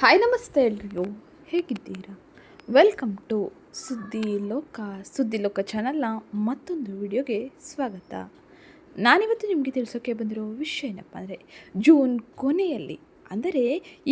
Hi, ನಮಸ್ತೆ ಎಲ್ರಿಗೂ. ಹೇಗಿದ್ದೀರಾ? ವೆಲ್ಕಮ್ ಟು ಸುದ್ದಿ ಲೋಕ ಸುದ್ದಿ ಲೋಕ ಚಾನಲ್ನ ಮತ್ತೊಂದು ವಿಡಿಯೋಗೆ ಸ್ವಾಗತ. ನಾನಿವತ್ತು ನಿಮಗೆ ತಿಳಿಸೋಕೆ ಬಂದಿರೋ ವಿಷಯ ಏನಪ್ಪ ಅಂದರೆ ಜೂನ್ ಕೊನೆಯಲ್ಲಿ, ಅಂದರೆ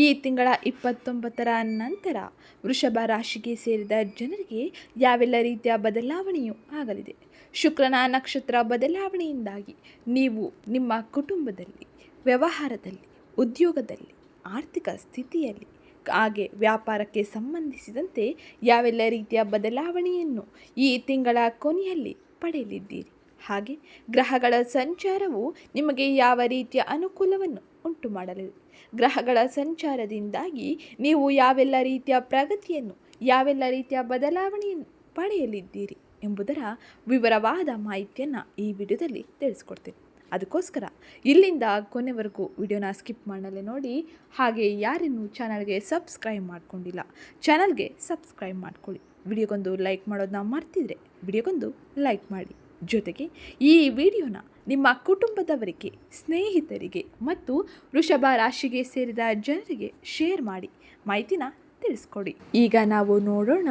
ಈ ತಿಂಗಳ ಇಪ್ಪತ್ತೊಂಬತ್ತರ ನಂತರ ವೃಷಭ ರಾಶಿಗೆ ಸೇರಿದ ಜನರಿಗೆ ಯಾವೆಲ್ಲ ರೀತಿಯ ಬದಲಾವಣೆಯು ಆಗಲಿದೆ? ಶುಕ್ರನ ನಕ್ಷತ್ರ ಬದಲಾವಣೆಯಿಂದಾಗಿ ನೀವು ನಿಮ್ಮ ಕುಟುಂಬದಲ್ಲಿ, ವ್ಯವಹಾರದಲ್ಲಿ, ಉದ್ಯೋಗದಲ್ಲಿ, ಆರ್ಥಿಕ ಸ್ಥಿತಿಯಲ್ಲಿ ಹಾಗೆ ವ್ಯಾಪಾರಕ್ಕೆ ಸಂಬಂಧಿಸಿದಂತೆ ಯಾವೆಲ್ಲ ರೀತಿಯ ಬದಲಾವಣೆಯನ್ನು ಈ ತಿಂಗಳ ಕೊನೆಯಲ್ಲಿ ಪಡೆಯಲಿದ್ದೀರಿ? ಹಾಗೆ ಗ್ರಹಗಳ ಸಂಚಾರವು ನಿಮಗೆ ಯಾವ ರೀತಿಯ ಅನುಕೂಲವನ್ನು ಉಂಟು ಮಾಡಲಿದೆ ಗ್ರಹಗಳ ಸಂಚಾರದಿಂದಾಗಿ ನೀವು ಯಾವೆಲ್ಲ ರೀತಿಯ ಪ್ರಗತಿಯನ್ನು, ಯಾವೆಲ್ಲ ರೀತಿಯ ಬದಲಾವಣೆಯನ್ನು ಪಡೆಯಲಿದ್ದೀರಿ ಎಂಬುದರ ವಿವರವಾದ ಮಾಹಿತಿಯನ್ನು ಈ ವಿಡಿಯೋದಲ್ಲಿ ತಿಳಿಸ್ಕೊಡ್ತೀನಿ. ಅದಕ್ಕೋಸ್ಕರ ಇಲ್ಲಿಂದ ಕೊನೆವರೆಗೂ ವಿಡಿಯೋನ ಸ್ಕಿಪ್ ಮಾಡಲೇ ನೋಡಿ, ಹಾಗೆ ಯಾರಿನ್ನೂ ಚಾನಲ್ಗೆ ಸಬ್ಸ್ಕ್ರೈಬ್ ಮಾಡ್ಕೊಂಡಿಲ್ಲ, ಚಾನಲ್ಗೆ ಸಬ್ಸ್ಕ್ರೈಬ್ ಮಾಡ್ಕೊಳ್ಳಿ. ವಿಡಿಯೋಗೊಂದು ಲೈಕ್ ಮಾಡೋದನ್ನ ಮರ್ತಿದ್ರೆ ವಿಡಿಯೋಗೊಂದು ಲೈಕ್ ಮಾಡಿ. ಜೊತೆಗೆ ಈ ವಿಡಿಯೋನ ನಿಮ್ಮ ಕುಟುಂಬದವರಿಗೆ, ಸ್ನೇಹಿತರಿಗೆ ಮತ್ತು ವೃಷಭ ರಾಶಿಗೆ ಸೇರಿದ ಜನರಿಗೆ ಶೇರ್ ಮಾಡಿ, ಮಾಹಿತಿನ ತಿಳಿಸ್ಕೊಡಿ. ಈಗ ನಾವು ನೋಡೋಣ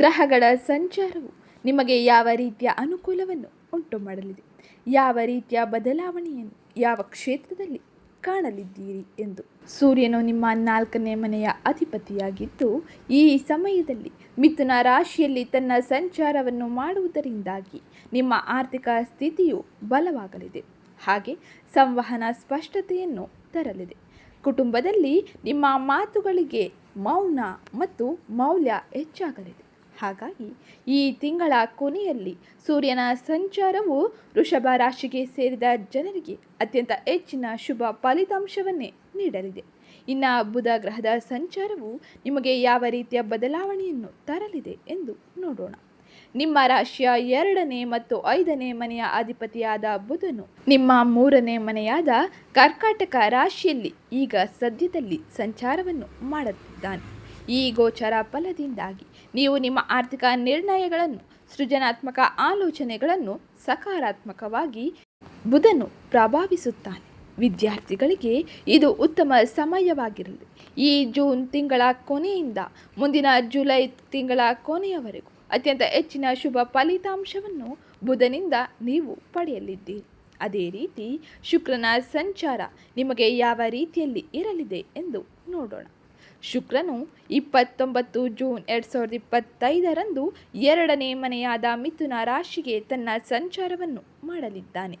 ಗ್ರಹಗಳ ಸಂಚಾರವು ನಿಮಗೆ ಯಾವ ರೀತಿಯ ಅನುಕೂಲವನ್ನು ಉಂಟು ಮಾಡಲಿದೆ ಯಾವ ರೀತಿಯ ಬದಲಾವಣೆಯನ್ನು ಯಾವ ಕ್ಷೇತ್ರದಲ್ಲಿ ಕಾಣಲಿದ್ದೀರಿ ಎಂದು. ಸೂರ್ಯನು ನಿಮ್ಮ ನಾಲ್ಕನೇ ಮನೆಯ ಅಧಿಪತಿಯಾಗಿದ್ದು, ಈ ಸಮಯದಲ್ಲಿ ಮಿಥುನ ರಾಶಿಯಲ್ಲಿ ತನ್ನ ಸಂಚಾರವನ್ನು ಮಾಡುವುದರಿಂದಾಗಿ ನಿಮ್ಮ ಆರ್ಥಿಕ ಸ್ಥಿತಿಯು ಬಲವಾಗಲಿದೆ. ಹಾಗೆ ಸಂವಹನ ಸ್ಪಷ್ಟತೆಯನ್ನು ತರಲಿದೆ. ಕುಟುಂಬದಲ್ಲಿ ನಿಮ್ಮ ಮಾತುಗಳಿಗೆ ಮೌನ ಮತ್ತು ಮೌಲ್ಯ ಹೆಚ್ಚಾಗಲಿದೆ. ಹಾಗಾಗಿ ಈ ತಿಂಗಳ ಕೊನೆಯಲ್ಲಿ ಸೂರ್ಯನ ಸಂಚಾರವು ವೃಷಭ ರಾಶಿಗೆ ಸೇರಿದ ಜನರಿಗೆ ಅತ್ಯಂತ ಹೆಚ್ಚಿನ ಶುಭ ಫಲಿತಾಂಶವನ್ನೇ ನೀಡಲಿದೆ. ಇನ್ನು ಬುಧ ಗ್ರಹದ ಸಂಚಾರವು ನಿಮಗೆ ಯಾವ ರೀತಿಯ ಬದಲಾವಣೆಯನ್ನು ತರಲಿದೆ ಎಂದು ನೋಡೋಣ. ನಿಮ್ಮ ರಾಶಿಯ ಎರಡನೇ ಮತ್ತು ಐದನೇ ಮನೆಯ ಅಧಿಪತಿಯಾದ ಬುಧನು ನಿಮ್ಮ ಮೂರನೇ ಮನೆಯಾದ ಕರ್ಕಾಟಕ ರಾಶಿಯಲ್ಲಿ ಈಗ ಸದ್ಯದಲ್ಲಿ ಸಂಚಾರವನ್ನು ಮಾಡುತ್ತಿದ್ದಾನೆ. ಈ ಗೋಚರ ಫಲದಿಂದಾಗಿ ನೀವು ನಿಮ್ಮ ಆರ್ಥಿಕ ನಿರ್ಣಯಗಳನ್ನು, ಸೃಜನಾತ್ಮಕ ಆಲೋಚನೆಗಳನ್ನು ಸಕಾರಾತ್ಮಕವಾಗಿ ಬುಧನು ಪ್ರಭಾವಿಸುತ್ತಾನೆ. ವಿದ್ಯಾರ್ಥಿಗಳಿಗೆ ಇದು ಉತ್ತಮ ಸಮಯವಾಗಿರಲಿ. ಈ ಜೂನ್ ತಿಂಗಳ ಕೊನೆಯಿಂದ ಮುಂದಿನ ಜುಲೈ ತಿಂಗಳ ಕೊನೆಯವರೆಗೂ ಅತ್ಯಂತ ಹೆಚ್ಚಿನ ಶುಭ ಫಲಿತಾಂಶವನ್ನು ಬುಧನಿಂದ ನೀವು ಪಡೆಯಲಿದ್ದೀರಿ. ಅದೇ ರೀತಿ ಶುಕ್ರನ ಸಂಚಾರ ನಿಮಗೆ ಯಾವ ರೀತಿಯಲ್ಲಿ ಇರಲಿದೆ ಎಂದು ನೋಡೋಣ. ಶುಕ್ರನು ಇಪ್ಪತ್ತೊಂಬತ್ತು ಜೂನ್ ಎರಡು ಸಾವಿರದ ಇಪ್ಪತ್ತೈದರಂದು ಎರಡನೇ ಮನೆಯಾದ ಮಿಥುನ ರಾಶಿಗೆ ತನ್ನ ಸಂಚಾರವನ್ನು ಮಾಡಲಿದ್ದಾನೆ.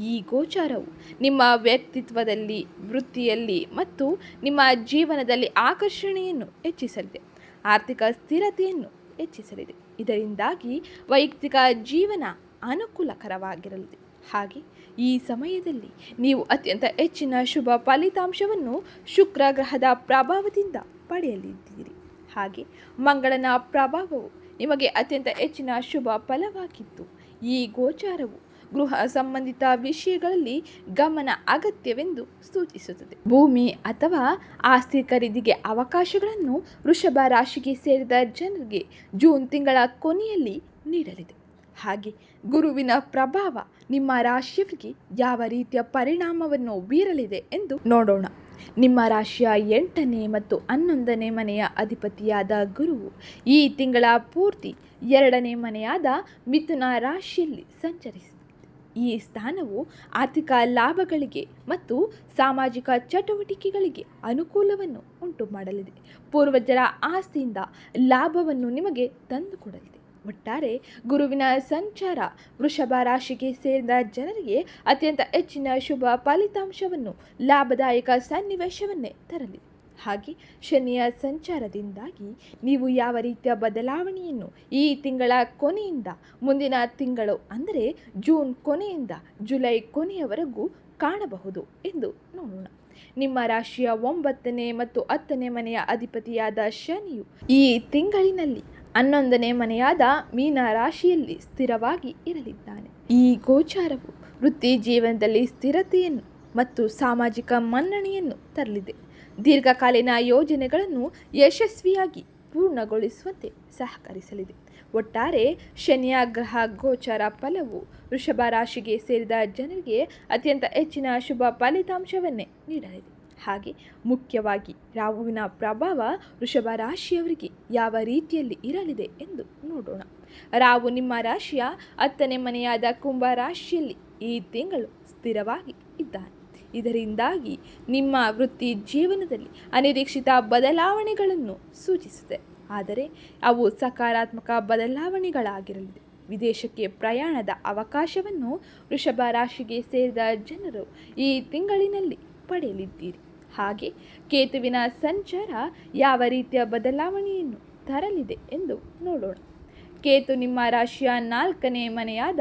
ಈ ಗೋಚಾರವು ನಿಮ್ಮ ವ್ಯಕ್ತಿತ್ವದಲ್ಲಿ, ವೃತ್ತಿಯಲ್ಲಿ ಮತ್ತು ನಿಮ್ಮ ಜೀವನದಲ್ಲಿ ಆಕರ್ಷಣೆಯನ್ನು ಹೆಚ್ಚಿಸಲಿದೆ. ಆರ್ಥಿಕ ಸ್ಥಿರತೆಯನ್ನು ಹೆಚ್ಚಿಸಲಿದೆ. ಇದರಿಂದಾಗಿ ವೈಯಕ್ತಿಕ ಜೀವನ ಅನುಕೂಲಕರವಾಗಿರಲಿದೆ. ಹಾಗೆ ಈ ಸಮಯದಲ್ಲಿ ನೀವು ಅತ್ಯಂತ ಹೆಚ್ಚಿನ ಶುಭ ಫಲಿತಾಂಶವನ್ನು ಶುಕ್ರ ಗ್ರಹದ ಪ್ರಭಾವದಿಂದ ಪಡೆಯಲಿದ್ದೀರಿ. ಹಾಗೆ ಮಂಗಳನ ಪ್ರಭಾವವು ನಿಮಗೆ ಅತ್ಯಂತ ಹೆಚ್ಚಿನ ಶುಭ ಫಲವಾಗಿದ್ದು ಈ ಗೋಚಾರವು ಗೃಹ ಸಂಬಂಧಿತ ವಿಷಯಗಳಲ್ಲಿ ಗಮನ ಅಗತ್ಯವೆಂದು ಸೂಚಿಸುತ್ತದೆ. ಭೂಮಿ ಅಥವಾ ಆಸ್ತಿ ಖರೀದಿಗೆ ಅವಕಾಶಗಳನ್ನು ವೃಷಭ ರಾಶಿಗೆ ಸೇರಿದ ಜನರಿಗೆ ಜೂನ್ ತಿಂಗಳ ಕೊನೆಯಲ್ಲಿ ನೀಡಲಿದೆ. ಹಾಗೆ ಗುರುವಿನ ಪ್ರಭಾವ ನಿಮ್ಮ ರಾಶಿಯವರಿಗೆ ಯಾವ ರೀತಿಯ ಪರಿಣಾಮವನ್ನು ಬೀರಲಿದೆ ಎಂದು ನೋಡೋಣ. ನಿಮ್ಮ ರಾಶಿಯ ಎಂಟನೇ ಮತ್ತು ಹನ್ನೊಂದನೇ ಮನೆಯ ಅಧಿಪತಿಯಾದ ಗುರುವು ಈ ತಿಂಗಳ ಪೂರ್ತಿ ಎರಡನೇ ಮನೆಯಾದ ಮಿಥುನ ರಾಶಿಯಲ್ಲಿ ಸಂಚರಿಸಿದೆ. ಈ ಸ್ಥಾನವು ಆರ್ಥಿಕ ಲಾಭಗಳಿಗೆ ಮತ್ತು ಸಾಮಾಜಿಕ ಚಟುವಟಿಕೆಗಳಿಗೆ ಅನುಕೂಲವನ್ನು ಉಂಟು ಮಾಡಲಿದೆ ಪೂರ್ವಜರ ಆಸ್ತಿಯಿಂದ ಲಾಭವನ್ನು ನಿಮಗೆ ತಂದುಕೊಡಲಿದೆ. ಒಟ್ಟಾರೆ ಗುರುವಿನ ಸಂಚಾರ ವೃಷಭ ರಾಶಿಗೆ ಸೇರಿದ ಜನರಿಗೆ ಅತ್ಯಂತ ಹೆಚ್ಚಿನ ಶುಭ ಫಲಿತಾಂಶವನ್ನು, ಲಾಭದಾಯಕ ಸನ್ನಿವೇಶವನ್ನೇ ತರಲಿ. ಹಾಗೆ ಶನಿಯ ಸಂಚಾರದಿಂದಾಗಿ ನೀವು ಯಾವ ರೀತಿಯ ಬದಲಾವಣೆಯನ್ನು ಈ ತಿಂಗಳ ಕೊನೆಯಿಂದ, ಮುಂದಿನ ತಿಂಗಳು ಅಂದರೆ ಜೂನ್ ಕೊನೆಯಿಂದ ಜುಲೈ ಕೊನೆಯವರೆಗೂ ಕಾಣಬಹುದು ಎಂದು ನೋಡೋಣ. ನಿಮ್ಮ ರಾಶಿಯ ಒಂಬತ್ತನೇ ಮತ್ತು ಹತ್ತನೇ ಮನೆಯ ಅಧಿಪತಿಯಾದ ಶನಿಯು ಈ ತಿಂಗಳಿನಲ್ಲಿ ಹನ್ನೊಂದನೇ ಮನೆಯಾದ ಮೀನ ರಾಶಿಯಲ್ಲಿ ಸ್ಥಿರವಾಗಿ ಇರಲಿದ್ದಾನೆ. ಈ ಗೋಚಾರವು ವೃತ್ತಿ ಜೀವನದಲ್ಲಿ ಸ್ಥಿರತೆಯನ್ನು ಮತ್ತು ಸಾಮಾಜಿಕ ಮನ್ನಣೆಯನ್ನು ತರಲಿದೆ. ದೀರ್ಘಕಾಲೀನ ಯೋಜನೆಗಳನ್ನು ಯಶಸ್ವಿಯಾಗಿ ಪೂರ್ಣಗೊಳಿಸುವಂತೆ ಸಹಕರಿಸಲಿದೆ. ಒಟ್ಟಾರೆ ಶನಿಯ ಗ್ರಹ ಗೋಚರ ಫಲವು ವೃಷಭ ರಾಶಿಗೆ ಸೇರಿದ ಜನರಿಗೆ ಅತ್ಯಂತ ಹೆಚ್ಚಿನ ಶುಭ ಫಲಿತಾಂಶವನ್ನೇ ನೀಡಲಿದೆ. ಹಾಗೆ ಮುಖ್ಯವಾಗಿ ರಾಹುವಿನ ಪ್ರಭಾವ ವೃಷಭ ರಾಶಿಯವರಿಗೆ ಯಾವ ರೀತಿಯಲ್ಲಿ ಇರಲಿದೆ ಎಂದು ನೋಡೋಣ. ರಾಹು ನಿಮ್ಮ ರಾಶಿಯ ಹತ್ತನೇ ಮನೆಯಾದ ಕುಂಭ ರಾಶಿಯಲ್ಲಿ ಈ ತಿಂಗಳು ಸ್ಥಿರವಾಗಿ ಇದ್ದಾನೆ. ಇದರಿಂದಾಗಿ ನಿಮ್ಮ ವೃತ್ತಿ ಜೀವನದಲ್ಲಿ ಅನಿರೀಕ್ಷಿತ ಬದಲಾವಣೆಗಳನ್ನು ಸೂಚಿಸಿದೆ ಆದರೆ ಅವು ಸಕಾರಾತ್ಮಕ ಬದಲಾವಣೆಗಳಾಗಿರಲಿದೆ. ವಿದೇಶಕ್ಕೆ ಪ್ರಯಾಣದ ಅವಕಾಶವನ್ನು ವೃಷಭ ರಾಶಿಗೆ ಸೇರಿದ ಜನರು ಈ ತಿಂಗಳಿನಲ್ಲಿ ಪಡೆಯಲಿದ್ದೀರಿ. ಹಾಗೆ ಕೇತುವಿನ ಸಂಚಾರ ಯಾವ ರೀತಿಯ ಬದಲಾವಣೆಯನ್ನು ತರಲಿದೆ ಎಂದು ನೋಡೋಣ. ಕೇತು ನಿಮ್ಮ ರಾಶಿಯ ನಾಲ್ಕನೇ ಮನೆಯಾದ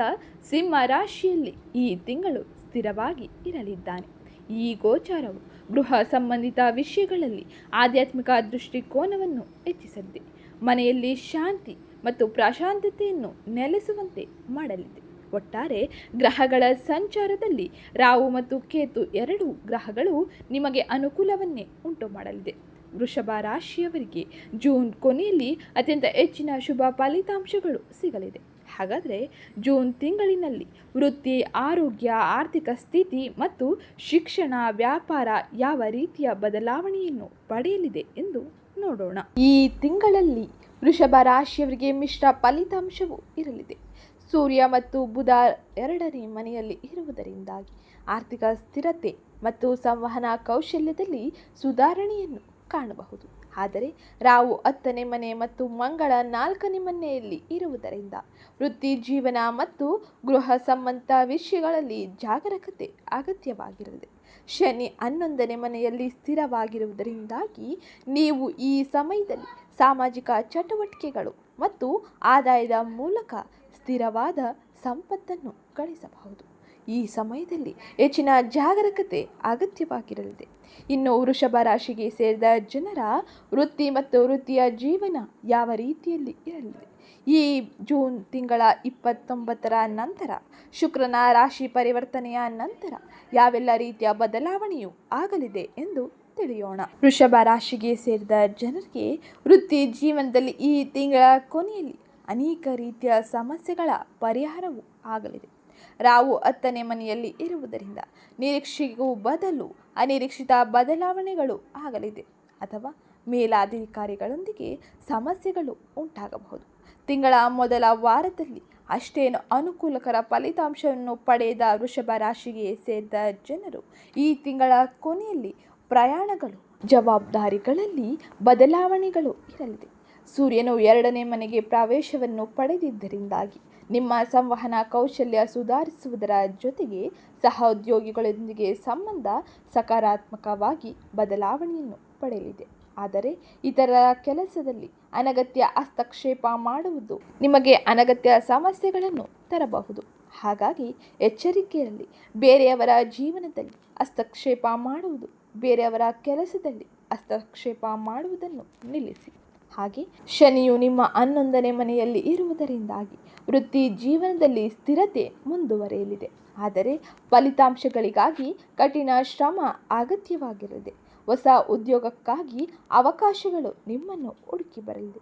ಸಿಂಹ ರಾಶಿಯಲ್ಲಿ ಈ ತಿಂಗಳು ಸ್ಥಿರವಾಗಿ ಇರಲಿದ್ದಾನೆ. ಈ ಗೋಚಾರವು ಗೃಹ ಸಂಬಂಧಿತ ವಿಷಯಗಳಲ್ಲಿ ಆಧ್ಯಾತ್ಮಿಕ ದೃಷ್ಟಿಕೋನವನ್ನು ಹೆಚ್ಚಿಸಲಿದೆ. ಮನೆಯಲ್ಲಿ ಶಾಂತಿ ಮತ್ತು ಪ್ರಶಾಂತತೆಯನ್ನು ನೆಲೆಸುವಂತೆ ಮಾಡಲಿದೆ. ಒಟ್ಟಾರೆ ಗ್ರಹಗಳ ಸಂಚಾರದಲ್ಲಿ ರಾಹು ಮತ್ತು ಕೇತು ಎರಡೂ ಗ್ರಹಗಳು ನಿಮಗೆ ಅನುಕೂಲವನ್ನೇ ಉಂಟು ಮಾಡಲಿದೆ. ವೃಷಭ ರಾಶಿಯವರಿಗೆ ಜೂನ್ ಕೊನೆಯಲ್ಲಿ ಅತ್ಯಂತ ಹೆಚ್ಚಿನ ಶುಭ ಫಲಿತಾಂಶಗಳು ಸಿಗಲಿದೆ. ಹಾಗಾದರೆ ಜೂನ್ ತಿಂಗಳಿನಲ್ಲಿ ವೃತ್ತಿ, ಆರೋಗ್ಯ, ಆರ್ಥಿಕ ಸ್ಥಿತಿ ಮತ್ತು ಶಿಕ್ಷಣ, ವ್ಯಾಪಾರ ಯಾವ ರೀತಿಯ ಬದಲಾವಣೆಯನ್ನು ಪಡೆಯಲಿದೆ ಎಂದು ನೋಡೋಣ. ಈ ತಿಂಗಳಲ್ಲಿ ವೃಷಭ ರಾಶಿಯವರಿಗೆ ಮಿಶ್ರ ಫಲಿತಾಂಶವೂ ಇರಲಿದೆ. ಸೂರ್ಯ ಮತ್ತು ಬುಧ ಎರಡನೇ ಮನೆಯಲ್ಲಿ ಇರುವುದರಿಂದಾಗಿ ಆರ್ಥಿಕ ಸ್ಥಿರತೆ ಮತ್ತು ಸಂವಹನ ಕೌಶಲ್ಯದಲ್ಲಿ ಸುಧಾರಣೆಯನ್ನು ಕಾಣಬಹುದು. ಆದರೆ ರಾವು ಹತ್ತನೇ ಮನೆ ಮತ್ತು ಮಂಗಳ ನಾಲ್ಕನೇ ಮನೆಯಲ್ಲಿ ಇರುವುದರಿಂದ ವೃತ್ತಿ ಜೀವನ ಮತ್ತು ಗೃಹ ಸಂಬಂಧ ವಿಷಯಗಳಲ್ಲಿ ಜಾಗರೂಕತೆ ಅಗತ್ಯವಾಗಿರಲಿದೆ ಶನಿ ಹನ್ನೊಂದನೇ ಮನೆಯಲ್ಲಿ ಸ್ಥಿರವಾಗಿರುವುದರಿಂದಾಗಿ ನೀವು ಈ ಸಮಯದಲ್ಲಿ ಸಾಮಾಜಿಕ ಚಟುವಟಿಕೆಗಳು ಮತ್ತು ಆದಾಯದ ಮೂಲಕ ಸ್ಥಿರವಾದ ಸಂಪತ್ತನ್ನು ಗಳಿಸಬಹುದು. ಈ ಸಮಯದಲ್ಲಿ ಹೆಚ್ಚಿನ ಜಾಗರೂಕತೆ ಅಗತ್ಯವಾಗಿರಲಿದೆ. ಇನ್ನು ವೃಷಭ ರಾಶಿಗೆ ಸೇರಿದ ಜನರ ವೃತ್ತಿ ಮತ್ತು ವೃತ್ತಿಯ ಜೀವನ ಯಾವ ರೀತಿಯಲ್ಲಿ ಇರಲಿದೆ? ಈ ಜೂನ್ ತಿಂಗಳ ಇಪ್ಪತ್ತೊಂಬತ್ತರ ನಂತರ, ಶುಕ್ರನ ರಾಶಿ ಪರಿವರ್ತನೆಯ ನಂತರ ಯಾವೆಲ್ಲ ರೀತಿಯ ಬದಲಾವಣೆಯು ಆಗಲಿದೆ ಎಂದು ತಿಳಿಯೋಣ. ವೃಷಭ ರಾಶಿಗೆ ಸೇರಿದ ಜನರಿಗೆ ವೃತ್ತಿ ಜೀವನದಲ್ಲಿ ಈ ತಿಂಗಳ ಕೊನೆಯಲ್ಲಿ ಅನೇಕ ರೀತಿಯ ಸಮಸ್ಯೆಗಳ ಪರಿಹಾರವೂ ಆಗಲಿದೆ. ರಾವು ಹತ್ತನೇ ಮನೆಯಲ್ಲಿ ಇರುವುದರಿಂದ ನಿರೀಕ್ಷೆಗೂ ಬದಲು ಅನಿರೀಕ್ಷಿತ ಬದಲಾವಣೆಗಳು ಆಗಲಿದೆ. ಅಥವಾ ಮೇಲಾಧಿಕಾರಿಗಳೊಂದಿಗೆ ಸಮಸ್ಯೆಗಳು ಉಂಟಾಗಬಹುದು. ತಿಂಗಳ ಮೊದಲ ವಾರದಲ್ಲಿ ಅಷ್ಟೇನು ಅನುಕೂಲಕರ ಫಲಿತಾಂಶವನ್ನು ಪಡೆದ ವೃಷಭ ರಾಶಿಗೆ ಸೇರಿದ ಜನರು ಈ ತಿಂಗಳ ಕೊನೆಯಲ್ಲಿ ಪ್ರಯಾಣಗಳು, ಜವಾಬ್ದಾರಿಗಳಲ್ಲಿ ಬದಲಾವಣೆಗಳು ಇರಲಿದೆ. ಸೂರ್ಯನು ಎರಡನೇ ಮನೆಗೆ ಪ್ರವೇಶವನ್ನು ಪಡೆದಿದ್ದರಿಂದಾಗಿ ನಿಮ್ಮ ಸಂವಹನ ಕೌಶಲ್ಯ ಸುಧಾರಿಸುವುದರ ಜೊತೆಗೆ ಸಹೋದ್ಯೋಗಿಗಳೊಂದಿಗೆ ಸಂಬಂಧ ಸಕಾರಾತ್ಮಕವಾಗಿ ಬದಲಾವಣೆಯನ್ನು ಪಡೆಯಲಿದೆ. ಆದರೆ ಇತರ ಕೆಲಸದಲ್ಲಿ ಅನಗತ್ಯ ಹಸ್ತಕ್ಷೇಪ ಮಾಡುವುದು ನಿಮಗೆ ಅನಗತ್ಯ ಸಮಸ್ಯೆಗಳನ್ನು ತರಬಹುದು. ಹಾಗಾಗಿ ಎಚ್ಚರಿಕೆಯಲ್ಲಿ ಬೇರೆಯವರ ಜೀವನದಲ್ಲಿ ಹಸ್ತಕ್ಷೇಪ ಮಾಡುವುದು, ಬೇರೆಯವರ ಕೆಲಸದಲ್ಲಿ ಹಸ್ತಕ್ಷೇಪ ಮಾಡುವುದನ್ನು ನಿಲ್ಲಿಸಿ. ಹಾಗೆ ಶನಿಯು ನಿಮ್ಮ ಹನ್ನೊಂದನೇ ಮನೆಯಲ್ಲಿ ಇರುವುದರಿಂದಾಗಿ ವೃತ್ತಿ ಜೀವನದಲ್ಲಿ ಸ್ಥಿರತೆ ಮುಂದುವರೆಯಲಿದೆ. ಆದರೆ ಫಲಿತಾಂಶಗಳಿಗಾಗಿ ಕಠಿಣ ಶ್ರಮ ಅಗತ್ಯವಾಗಿರಲಿದೆ. ಹೊಸ ಉದ್ಯೋಗಕ್ಕಾಗಿ ಅವಕಾಶಗಳು ನಿಮ್ಮನ್ನು ಹುಡುಕಿ ಬರಲಿದೆ.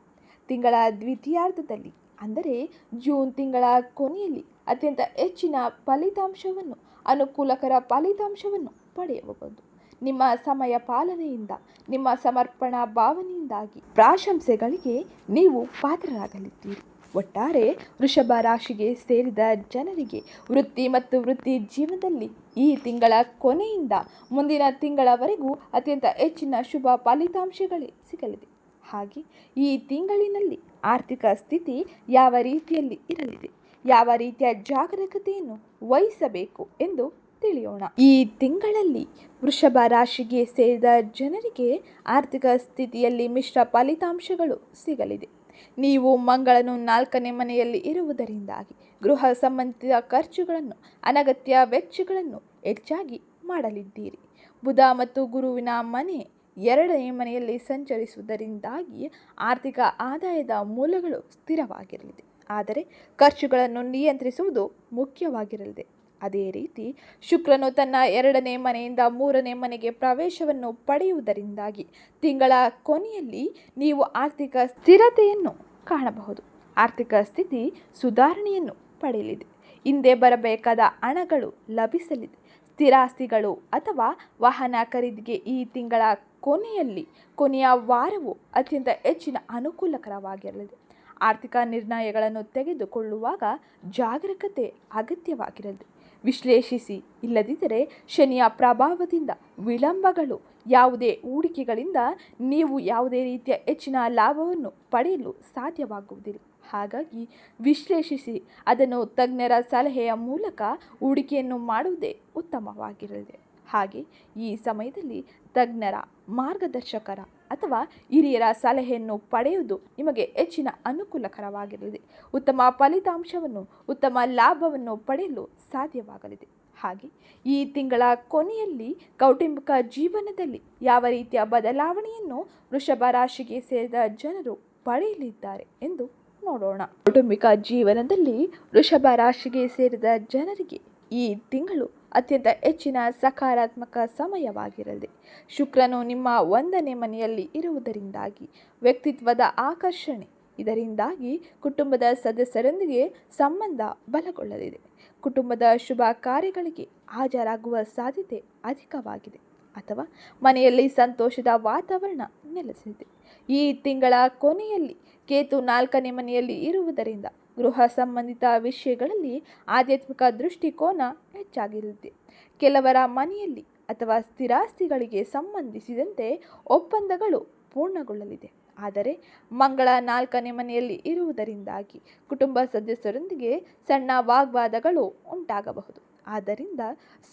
ತಿಂಗಳ ದ್ವಿತೀಯಾರ್ಧದಲ್ಲಿ, ಅಂದರೆ ಜೂನ್ ತಿಂಗಳ ಕೊನೆಯಲ್ಲಿ ಅತ್ಯಂತ ಹೆಚ್ಚಿನ ಫಲಿತಾಂಶವನ್ನು, ಅನುಕೂಲಕರ ಫಲಿತಾಂಶವನ್ನು ಪಡೆಯಬಹುದು. ನಿಮ್ಮ ಸಮಯ ಪಾಲನೆಯಿಂದ, ನಿಮ್ಮ ಸಮರ್ಪಣಾ ಭಾವನೆಯಿಂದಾಗಿ ಪ್ರಾಶಂಸೆಗಳಿಗೆ ನೀವು ಪಾತ್ರರಾಗಲಿದ್ದೀರಿ. ಒಟ್ಟಾರೆ ವೃಷಭ ರಾಶಿಗೆ ಸೇರಿದ ಜನರಿಗೆ ವೃತ್ತಿ ಮತ್ತು ವೃತ್ತಿ ಜೀವನದಲ್ಲಿ ಈ ತಿಂಗಳ ಕೊನೆಯಿಂದ ಮುಂದಿನ ತಿಂಗಳವರೆಗೂ ಅತ್ಯಂತ ಹೆಚ್ಚಿನ ಶುಭ ಫಲಿತಾಂಶಗಳೇ ಸಿಗಲಿದೆ. ಹಾಗೆ ಈ ತಿಂಗಳಿನಲ್ಲಿ ಆರ್ಥಿಕ ಸ್ಥಿತಿ ಯಾವ ರೀತಿಯಲ್ಲಿ ಇರಲಿದೆ, ಯಾವ ರೀತಿಯ ಜಾಗರೂಕತೆಯನ್ನು ವಹಿಸಬೇಕು ಎಂದು ತಿಳಿಯೋಣ. ಈ ತಿಂಗಳಲ್ಲಿ ವೃಷಭ ರಾಶಿಗೆ ಸೇರಿದ ಜನರಿಗೆ ಆರ್ಥಿಕ ಸ್ಥಿತಿಯಲ್ಲಿ ಮಿಶ್ರ ಫಲಿತಾಂಶಗಳು ಸಿಗಲಿದೆ. ನೀವು ಮಂಗಳನು ನಾಲ್ಕನೇ ಮನೆಯಲ್ಲಿ ಇರುವುದರಿಂದಾಗಿ ಗೃಹ ಸಂಬಂಧಿತ ಖರ್ಚುಗಳನ್ನು, ಅನಗತ್ಯ ವೆಚ್ಚಗಳನ್ನು ಹೆಚ್ಚಾಗಿ ಮಾಡಲಿದ್ದೀರಿ. ಬುಧ ಮತ್ತು ಗುರುವಿನ ಮನೆ ಎರಡನೇ ಮನೆಯಲ್ಲಿ ಸಂಚರಿಸುವುದರಿಂದಾಗಿ ಆರ್ಥಿಕ ಆದಾಯದ ಮೂಲಗಳು ಸ್ಥಿರವಾಗಿರಲಿದೆ. ಆದರೆ ಖರ್ಚುಗಳನ್ನು ನಿಯಂತ್ರಿಸುವುದು ಮುಖ್ಯವಾಗಿರಲಿದೆ. ಅದೇ ರೀತಿ ಶುಕ್ರನು ತನ್ನ ಎರಡನೇ ಮನೆಯಿಂದ ಮೂರನೇ ಮನೆಗೆ ಪ್ರವೇಶವನ್ನು ಪಡೆಯುವುದರಿಂದಾಗಿ ತಿಂಗಳ ಕೊನೆಯಲ್ಲಿ ನೀವು ಆರ್ಥಿಕ ಸ್ಥಿರತೆಯನ್ನು ಕಾಣಬಹುದು. ಆರ್ಥಿಕ ಸ್ಥಿತಿ ಸುಧಾರಣೆಯನ್ನು ಪಡೆಯಲಿದೆ. ಹಿಂದೆ ಬರಬೇಕಾದ ಹಣಗಳು ಲಭಿಸಲಿದೆ. ಸ್ಥಿರಾಸ್ತಿಗಳು ಅಥವಾ ವಾಹನ ಖರೀದಿಗೆ ಈ ತಿಂಗಳ ಕೊನೆಯಲ್ಲಿ ಕೊನೆಯ ವಾರವು ಅತ್ಯಂತ ಹೆಚ್ಚಿನ ಅನುಕೂಲಕರವಾಗಿರಲಿದೆ. ಆರ್ಥಿಕ ನಿರ್ಣಯಗಳನ್ನು ತೆಗೆದುಕೊಳ್ಳುವಾಗ ಜಾಗರೂಕತೆ ಅಗತ್ಯವಾಗಿರಲಿದೆ. ವಿಶ್ಲೇಷಿಸಿ. ಇಲ್ಲದಿದ್ದರೆ ಶನಿಯ ಪ್ರಭಾವದಿಂದ ವಿಳಂಬಗಳು ಯಾವುದೇ ಹೂಡಿಕೆಗಳಿಂದ ನೀವು ಯಾವುದೇ ರೀತಿಯ ಹೆಚ್ಚಿನ ಲಾಭವನ್ನು ಪಡೆಯಲು ಸಾಧ್ಯವಾಗುವುದಿಲ್ಲ. ಹಾಗಾಗಿ ವಿಶ್ಲೇಷಿಸಿ. ಅದನ್ನು ತಜ್ಞರ ಸಲಹೆಯ ಮೂಲಕ ಹೂಡಿಕೆಯನ್ನು ಮಾಡುವುದೇ ಉತ್ತಮವಾಗಿರಲಿದೆ. ಹಾಗೆ ಈ ಸಮಯದಲ್ಲಿ ತಜ್ಞರ ಮಾರ್ಗದರ್ಶಕರ ಅಥವಾ ಹಿರಿಯರ ಸಲಹೆಯನ್ನು ಪಡೆಯುವುದು ನಿಮಗೆ ಹೆಚ್ಚಿನ ಅನುಕೂಲಕರವಾಗಿರಲಿದೆ ಉತ್ತಮ ಫಲಿತಾಂಶವನ್ನು, ಉತ್ತಮ ಲಾಭವನ್ನು ಪಡೆಯಲು ಸಾಧ್ಯವಾಗಲಿದೆ. ಹಾಗೆ, ಈ ತಿಂಗಳ ಕೊನೆಯಲ್ಲಿ ಕೌಟುಂಬಿಕ ಜೀವನದಲ್ಲಿ ಯಾವ ರೀತಿಯ ಬದಲಾವಣೆಯನ್ನು ವೃಷಭ ರಾಶಿಗೆ ಸೇರಿದ ಜನರು ಪಡೆಯಲಿದ್ದಾರೆ ಎಂದು ನೋಡೋಣ. ಕೌಟುಂಬಿಕ ಜೀವನದಲ್ಲಿ ವೃಷಭ ರಾಶಿಗೆ ಸೇರಿದ ಜನರಿಗೆ ಈ ತಿಂಗಳು ಅತ್ಯಂತ ಹೆಚ್ಚಿನ ಸಕಾರಾತ್ಮಕ ಸಮಯವಾಗಿರಲಿದೆ ಶುಕ್ರನು ನಿಮ್ಮ ಒಂದನೇ ಮನೆಯಲ್ಲಿ ಇರುವುದರಿಂದಾಗಿ ವ್ಯಕ್ತಿತ್ವದ ಆಕರ್ಷಣೆ, ಇದರಿಂದಾಗಿ ಕುಟುಂಬದ ಸದಸ್ಯರೊಂದಿಗೆ ಸಂಬಂಧ ಬಲಗೊಳ್ಳಲಿದೆ. ಕುಟುಂಬದ ಶುಭ ಕಾರ್ಯಗಳಿಗೆ ಹಾಜರಾಗುವ ಸಾಧ್ಯತೆ ಅಧಿಕವಾಗಿದೆ, ಅಥವಾ ಮನೆಯಲ್ಲಿ ಸಂತೋಷದ ವಾತಾವರಣ ನೆಲೆಸಿದೆ ಈ ತಿಂಗಳ ಕೊನೆಯಲ್ಲಿ ಕೇತು ನಾಲ್ಕನೇ ಮನೆಯಲ್ಲಿ ಇರುವುದರಿಂದ ಗೃಹ ಸಂಬಂಧಿತ ವಿಷಯಗಳಲ್ಲಿ ಆಧ್ಯಾತ್ಮಿಕ ದೃಷ್ಟಿಕೋನ ಹೆಚ್ಚಾಗಿರುತ್ತೆ. ಕೆಲವರ ಮನೆಯಲ್ಲಿ ಅಥವಾ ಸ್ಥಿರಾಸ್ತಿಗಳಿಗೆ ಸಂಬಂಧಿಸಿದಂತೆ ಒಪ್ಪಂದಗಳು ಪೂರ್ಣಗೊಳ್ಳಲಿದೆ. ಆದರೆ ಮಂಗಳ ನಾಲ್ಕನೇ ಮನೆಯಲ್ಲಿ ಇರುವುದರಿಂದಾಗಿ ಕುಟುಂಬ ಸದಸ್ಯರೊಂದಿಗೆ ಸಣ್ಣ ವಾಗ್ವಾದಗಳು ಉಂಟಾಗಬಹುದು. ಆದ್ದರಿಂದ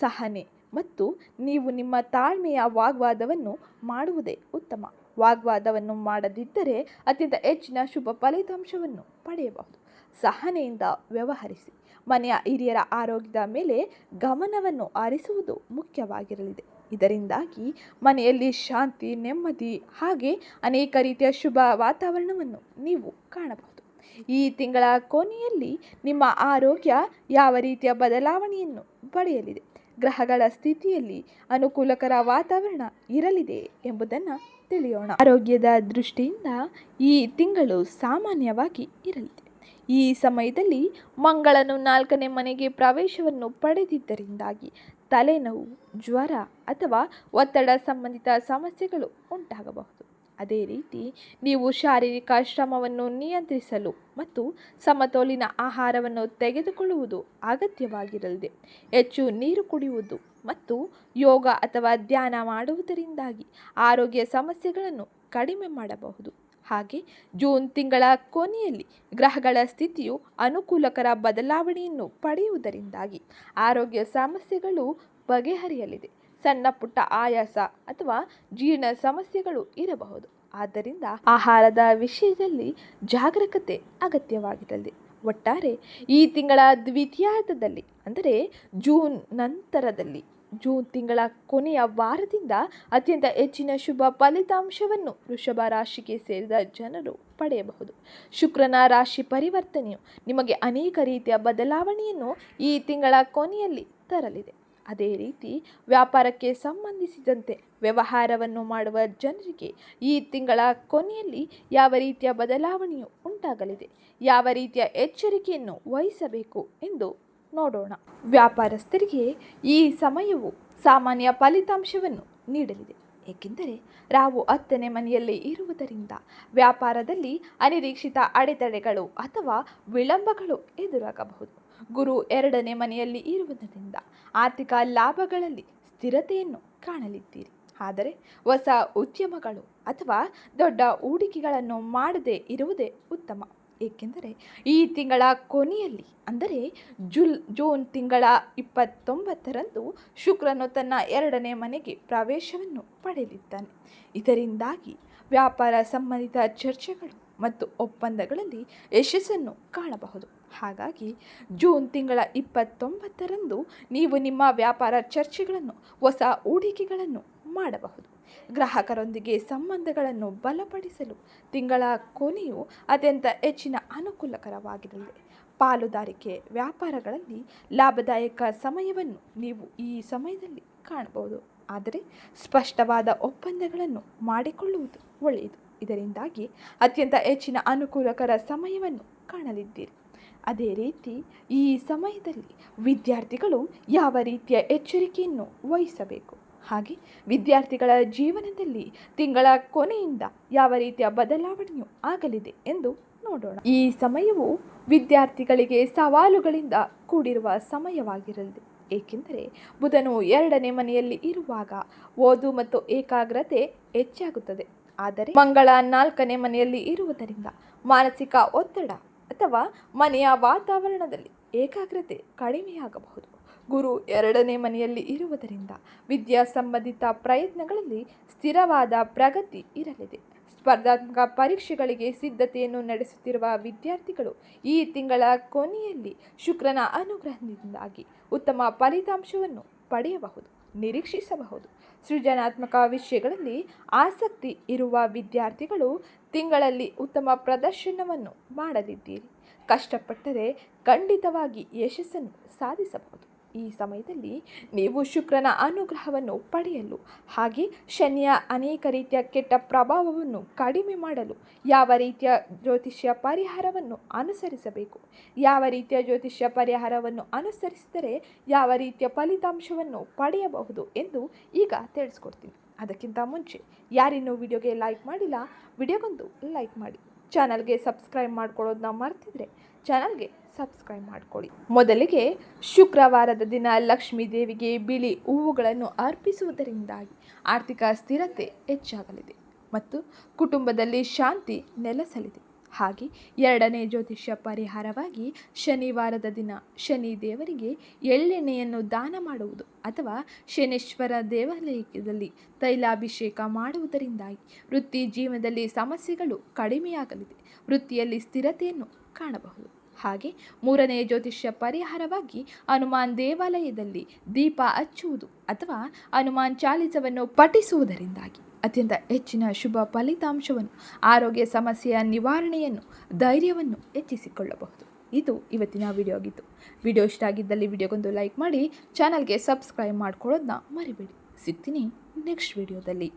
ಸಹನೆ ಮತ್ತು ನೀವು ನಿಮ್ಮ ತಾಳ್ಮೆಯ ವಾಗ್ವಾದವನ್ನು ಮಾಡುವುದೇ ಉತ್ತಮ. ವಾಗ್ವಾದವನ್ನು ಮಾಡದಿದ್ದರೆ ಅತ್ಯಂತ ಹೆಚ್ಚಿನ ಶುಭ ಫಲಿತಾಂಶವನ್ನು ಪಡೆಯಬಹುದು. ಸಹನೆಯಿಂದ ವ್ಯವಹರಿಸಿ. ಮನೆಯ ಹಿರಿಯರ ಆರೋಗ್ಯದ ಮೇಲೆ ಗಮನವನ್ನು ಆರಿಸುವುದು ಮುಖ್ಯವಾಗಿರಲಿದೆ. ಇದರಿಂದಾಗಿ ಮನೆಯಲ್ಲಿ ಶಾಂತಿ, ನೆಮ್ಮದಿ ಹಾಗೆ ಅನೇಕ ರೀತಿಯ ಶುಭ ವಾತಾವರಣವನ್ನು ನೀವು ಕಾಣಬಹುದು. ಈ ತಿಂಗಳ ಕೊನೆಯಲ್ಲಿ ನಿಮ್ಮ ಆರೋಗ್ಯ ಯಾವ ರೀತಿಯ ಬದಲಾವಣೆಯನ್ನು ಪಡೆಯಲಿದೆ? ಗ್ರಹಗಳ ಸ್ಥಿತಿಯಲ್ಲಿ ಅನುಕೂಲಕರ ವಾತಾವರಣ ಇರಲಿದೆ ಎಂಬುದನ್ನು ತಿಳಿಯೋಣ. ಆರೋಗ್ಯದ ದೃಷ್ಟಿಯಿಂದ ಈ ತಿಂಗಳು ಸಾಮಾನ್ಯವಾಗಿ ಇರಲಿದೆ. ಈ ಸಮಯದಲ್ಲಿ ಮಂಗಳನು ನಾಲ್ಕನೇ ಮನೆಗೆ ಪ್ರವೇಶವನ್ನು ಪಡೆದಿದ್ದರಿಂದಾಗಿ ತಲೆನೋವು, ಜ್ವರ ಅಥವಾ ಒತ್ತಡ ಸಂಬಂಧಿತ ಸಮಸ್ಯೆಗಳು ಉಂಟಾಗಬಹುದು. ಅದೇ ರೀತಿ ನೀವು ಶಾರೀರಿಕ ಶ್ರಮವನ್ನು ನಿಯಂತ್ರಿಸಲು ಮತ್ತು ಸಮತೋಲಿನ ಆಹಾರವನ್ನು ತೆಗೆದುಕೊಳ್ಳುವುದು ಅಗತ್ಯವಾಗಿರಲಿದೆ. ಹೆಚ್ಚು ನೀರು ಕುಡಿಯುವುದು ಮತ್ತು ಯೋಗ ಅಥವಾ ಧ್ಯಾನ ಮಾಡುವುದರಿಂದಾಗಿ ಆರೋಗ್ಯ ಸಮಸ್ಯೆಗಳನ್ನು ಕಡಿಮೆ ಮಾಡಬಹುದು. ಹಾಗೆ ಜೂನ್ ತಿಂಗಳ ಕೊನೆಯಲ್ಲಿ ಗ್ರಹಗಳ ಸ್ಥಿತಿಯು ಅನುಕೂಲಕರ ಬದಲಾವಣೆಯನ್ನು ಪಡೆಯುವುದರಿಂದಾಗಿ ಆರೋಗ್ಯ ಸಮಸ್ಯೆಗಳು ಬಗೆಹರಿಯಲಿದೆ. ಸಣ್ಣ ಪುಟ್ಟ ಆಯಾಸ ಅಥವಾ ಜೀರ್ಣ ಸಮಸ್ಯೆಗಳು ಇರಬಹುದು. ಆದ್ದರಿಂದ ಆಹಾರದ ವಿಷಯದಲ್ಲಿ ಜಾಗರೂಕತೆ ಅಗತ್ಯವಾಗಿರಲಿದೆ ಒಟ್ಟಾರೆ ಈ ತಿಂಗಳ ದ್ವಿತೀಯಾರ್ಧದಲ್ಲಿ, ಅಂದರೆ ಜೂನ್ ನಂತರದಲ್ಲಿ ಜೂನ್ ತಿಂಗಳ ಕೊನೆಯ ವಾರದಿಂದ ಅತ್ಯಂತ ಹೆಚ್ಚಿನ ಶುಭ ಫಲಿತಾಂಶವನ್ನು ವೃಷಭ ರಾಶಿಗೆ ಸೇರಿದ ಜನರು ಪಡೆಯಬಹುದು. ಶುಕ್ರನ ರಾಶಿ ಪರಿವರ್ತನೆಯು ನಿಮಗೆ ಅನೇಕ ರೀತಿಯ ಬದಲಾವಣೆಯನ್ನು ಈ ತಿಂಗಳ ಕೊನೆಯಲ್ಲಿ ತರಲಿದೆ. ಅದೇ ರೀತಿ ವ್ಯಾಪಾರಕ್ಕೆ ಸಂಬಂಧಿಸಿದಂತೆ ವ್ಯವಹಾರವನ್ನು ಮಾಡುವ ಜನರಿಗೆ ಈ ತಿಂಗಳ ಕೊನೆಯಲ್ಲಿ ಯಾವ ರೀತಿಯ ಬದಲಾವಣೆಯು ಉಂಟಾಗಲಿದೆ? ಯಾವ ರೀತಿಯ ಎಚ್ಚರಿಕೆಯನ್ನು ವಹಿಸಬೇಕು ಎಂದು ನೋಡೋಣ. ವ್ಯಾಪಾರಸ್ಥರಿಗೆ ಈ ಸಮಯವು ಸಾಮಾನ್ಯ ಫಲಿತಾಂಶವನ್ನು ನೀಡಲಿದೆ. ಏಕೆಂದರೆ ರಾವು ಹತ್ತನೇ ಮನೆಯಲ್ಲಿ ಇರುವುದರಿಂದ ವ್ಯಾಪಾರದಲ್ಲಿ ಅನಿರೀಕ್ಷಿತ ಅಡೆತಡೆಗಳು ಅಥವಾ ವಿಳಂಬಗಳು ಎದುರಾಗಬಹುದು. ಗುರು ಎರಡನೇ ಮನೆಯಲ್ಲಿ ಇರುವುದರಿಂದ ಆರ್ಥಿಕ ಲಾಭಗಳಲ್ಲಿ ಸ್ಥಿರತೆಯನ್ನು ಕಾಣಲಿದ್ದೀರಿ. ಆದರೆ ಹೊಸ ಉದ್ಯಮಗಳು ಅಥವಾ ದೊಡ್ಡ ಹೂಡಿಕೆಗಳನ್ನು ಮಾಡದೇ ಇರುವುದೇ ಉತ್ತಮ. ಏಕೆಂದರೆ ಈ ತಿಂಗಳ ಕೊನೆಯಲ್ಲಿ, ಅಂದರೆ ಜುಲ್, ಜೂನ್ ತಿಂಗಳ ಇಪ್ಪತ್ತೊಂಬತ್ತರಂದು ಶುಕ್ರನು ತನ್ನ ಎರಡನೇ ಮನೆಗೆ ಪ್ರವೇಶವನ್ನು ಪಡೆದಿದ್ದಾನೆ. ಇದರಿಂದಾಗಿ ವ್ಯಾಪಾರ ಸಂಬಂಧಿತ ಚರ್ಚೆಗಳು ಮತ್ತು ಒಪ್ಪಂದಗಳಲ್ಲಿ ಯಶಸ್ಸನ್ನು ಕಾಣಬಹುದು. ಹಾಗಾಗಿ ಜೂನ್ ತಿಂಗಳ ಇಪ್ಪತ್ತೊಂಬತ್ತರಂದು ನೀವು ನಿಮ್ಮ ವ್ಯಾಪಾರ ಚರ್ಚೆಗಳನ್ನು, ಹೊಸ ಹೂಡಿಕೆಗಳನ್ನು ಮಾಡಬಹುದು. ಗ್ರಾಹಕರೊಂದಿಗೆ ಸಂಬಂಧಗಳನ್ನು ಬಲಪಡಿಸಲು ತಿಂಗಳ ಕೊನೆಯು ಅತ್ಯಂತ ಹೆಚ್ಚಿನ ಅನುಕೂಲಕರವಾಗಿರಲಿದೆ. ಪಾಲುದಾರಿಕೆ ವ್ಯಾಪಾರಗಳಲ್ಲಿ ಲಾಭದಾಯಕ ಸಮಯವನ್ನು ನೀವು ಈ ಸಮಯದಲ್ಲಿ ಕಾಣಬಹುದು. ಆದರೆ ಸ್ಪಷ್ಟವಾದ ಒಪ್ಪಂದಗಳನ್ನು ಮಾಡಿಕೊಳ್ಳುವುದು ಒಳ್ಳೆಯದು. ಇದರಿಂದಾಗಿ ಅತ್ಯಂತ ಹೆಚ್ಚಿನ ಅನುಕೂಲಕರ ಸಮಯವನ್ನು ಕಾಣಲಿದ್ದೀರಿ. ಅದೇ ರೀತಿ ಈ ಸಮಯದಲ್ಲಿ ವಿದ್ಯಾರ್ಥಿಗಳು ಯಾವ ರೀತಿಯ ಎಚ್ಚರಿಕೆಯನ್ನು ವಹಿಸಬೇಕು? ಹಾಗೆ ವಿದ್ಯಾರ್ಥಿಗಳ ಜೀವನದಲ್ಲಿ ತಿಂಗಳ ಕೊನೆಯಿಂದ ಯಾವ ರೀತಿಯ ಬದಲಾವಣೆಯು ಆಗಲಿದೆ ಎಂದು ನೋಡೋಣ. ಈ ಸಮಯವು ವಿದ್ಯಾರ್ಥಿಗಳಿಗೆ ಸವಾಲುಗಳಿಂದ ಕೂಡಿರುವ ಸಮಯವಾಗಿರಲಿದೆ. ಏಕೆಂದರೆ ಬುಧನು ಎರಡನೇ ಮನೆಯಲ್ಲಿ ಇರುವಾಗ ಓದು ಮತ್ತು ಏಕಾಗ್ರತೆ ಹೆಚ್ಚಾಗುತ್ತದೆ. ಆದರೆ ಮಂಗಳ ನಾಲ್ಕನೇ ಮನೆಯಲ್ಲಿ ಇರುವುದರಿಂದ ಮಾನಸಿಕ ಒತ್ತಡ ಅಥವಾ ಮನೆಯ ವಾತಾವರಣದಲ್ಲಿ ಏಕಾಗ್ರತೆ ಕಡಿಮೆಯಾಗಬಹುದು. ಗುರು ಎರಡನೇ ಮನೆಯಲ್ಲಿ ಇರುವುದರಿಂದ ವಿದ್ಯಾ ಸಂಬಂಧಿತ ಪ್ರಯತ್ನಗಳಲ್ಲಿ ಸ್ಥಿರವಾದ ಪ್ರಗತಿ ಇರಲಿದೆ. ಸ್ಪರ್ಧಾತ್ಮಕ ಪರೀಕ್ಷೆಗಳಿಗೆ ಸಿದ್ಧತೆಯನ್ನು ನಡೆಸುತ್ತಿರುವ ವಿದ್ಯಾರ್ಥಿಗಳು ಈ ತಿಂಗಳ ಕೊನೆಯಲ್ಲಿ ಶುಕ್ರನ ಅನುಗ್ರಹದಿಂದಾಗಿ ಉತ್ತಮ ಫಲಿತಾಂಶವನ್ನು ಪಡೆಯಬಹುದು, ನಿರೀಕ್ಷಿಸಬಹುದು. ಸೃಜನಾತ್ಮಕ ವಿಷಯಗಳಲ್ಲಿ ಆಸಕ್ತಿ ಇರುವ ವಿದ್ಯಾರ್ಥಿಗಳು ತಿಂಗಳಲ್ಲಿ ಉತ್ತಮ ಪ್ರದರ್ಶನವನ್ನು ಮಾಡಲಿದ್ದೀರಿ. ಕಷ್ಟಪಟ್ಟರೆ ಖಂಡಿತವಾಗಿ ಯಶಸ್ಸನ್ನು ಸಾಧಿಸಬಹುದು. ಈ ಸಮಯದಲ್ಲಿ ನೀವು ಶುಕ್ರನ ಅನುಗ್ರಹವನ್ನು ಪಡೆಯಲು ಹಾಗೆ ಶನಿಯ ಅನೇಕ ರೀತಿಯ ಕೆಟ್ಟ ಪ್ರಭಾವವನ್ನು ಕಡಿಮೆ ಮಾಡಲು ಯಾವ ರೀತಿಯ ಜ್ಯೋತಿಷ್ಯ ಪರಿಹಾರವನ್ನು ಅನುಸರಿಸಬೇಕು? ಯಾವ ರೀತಿಯ ಜ್ಯೋತಿಷ್ಯ ಪರಿಹಾರವನ್ನು ಅನುಸರಿಸಿದರೆ ಯಾವ ರೀತಿಯ ಫಲಿತಾಂಶವನ್ನು ಪಡೆಯಬಹುದು ಎಂದು ಈಗ ತಿಳಿಸ್ಕೊಡ್ತೀನಿ. ಅದಕ್ಕಿಂತ ಮುಂಚೆ ಯಾರಿನ್ನೂ ವಿಡಿಯೋಗೆ ಲೈಕ್ ಮಾಡಿಲ್ಲ, ವಿಡಿಯೋಗೊಂದು ಲೈಕ್ ಮಾಡಿ. ಚಾನಲ್ಗೆ ಸಬ್ಸ್ಕ್ರೈಬ್ ಮಾಡ್ಕೊಳ್ಳೋದನ್ನ ಮರ್ತಿದ್ರೆ ಚಾನಲ್ಗೆ ಸಬ್ಸ್ಕ್ರೈಬ್ ಮಾಡಿಕೊಳ್ಳಿ. ಮೊದಲಿಗೆ ಶುಕ್ರವಾರದ ದಿನ ಲಕ್ಷ್ಮೀ ದೇವಿಗೆ ಬಿಳಿ ಹೂವುಗಳನ್ನು ಅರ್ಪಿಸುವುದರಿಂದಾಗಿ ಆರ್ಥಿಕ ಸ್ಥಿರತೆ ಹೆಚ್ಚಾಗಲಿದೆ ಮತ್ತು ಕುಟುಂಬದಲ್ಲಿ ಶಾಂತಿ ನೆಲೆಸಲಿದೆ. ಹಾಗೆ ಎರಡನೇ ಜ್ಯೋತಿಷ್ಯ ಪರಿಹಾರವಾಗಿ ಶನಿವಾರದ ದಿನ ಶನಿ ದೇವರಿಗೆ ಎಳ್ಳೆಣ್ಣೆಯನ್ನು ದಾನ ಮಾಡುವುದು ಅಥವಾ ಶನೇಶ್ವರ ದೇವಾಲಯದಲ್ಲಿ ತೈಲಾಭಿಷೇಕ ಮಾಡುವುದರಿಂದಾಗಿ ವೃತ್ತಿ ಜೀವನದಲ್ಲಿ ಸಮಸ್ಯೆಗಳು ಕಡಿಮೆಯಾಗಲಿದೆ. ವೃತ್ತಿಯಲ್ಲಿ ಸ್ಥಿರತೆಯನ್ನು ಕಾಣಬಹುದು. ಹಾಗೆ ಮೂರನೇ ಜ್ಯೋತಿಷ್ಯ ಪರಿಹಾರವಾಗಿ ಹನುಮಾನ್ ದೇವಾಲಯದಲ್ಲಿ ದೀಪ ಹಚ್ಚುವುದು ಅಥವಾ ಹನುಮಾನ್ ಚಾಲಿಸವನ್ನು ಪಠಿಸುವುದರಿಂದಾಗಿ ಅತ್ಯಂತ ಹೆಚ್ಚಿನ ಶುಭ ಫಲಿತಾಂಶವನ್ನು, ಆರೋಗ್ಯ ಸಮಸ್ಯೆಯ ನಿವಾರಣೆಯನ್ನು, ಧೈರ್ಯವನ್ನು ಹೆಚ್ಚಿಸಿಕೊಳ್ಳಬಹುದು. ಇದು ಇವತ್ತಿನ ವಿಡಿಯೋ ಆಗಿತ್ತು. ವಿಡಿಯೋ ಇಷ್ಟ ಆಗಿದ್ದಲ್ಲಿ ವಿಡಿಯೋಗೊಂದು ಲೈಕ್ ಮಾಡಿ ಚಾನಲ್ಗೆ ಸಬ್ಸ್ಕ್ರೈಬ್ ಮಾಡ್ಕೊಳ್ಳೋದನ್ನ ಮರಿಬೇಡಿ. ಸಿಗ್ತೀನಿ ನೆಕ್ಸ್ಟ್ ವಿಡಿಯೋದಲ್ಲಿ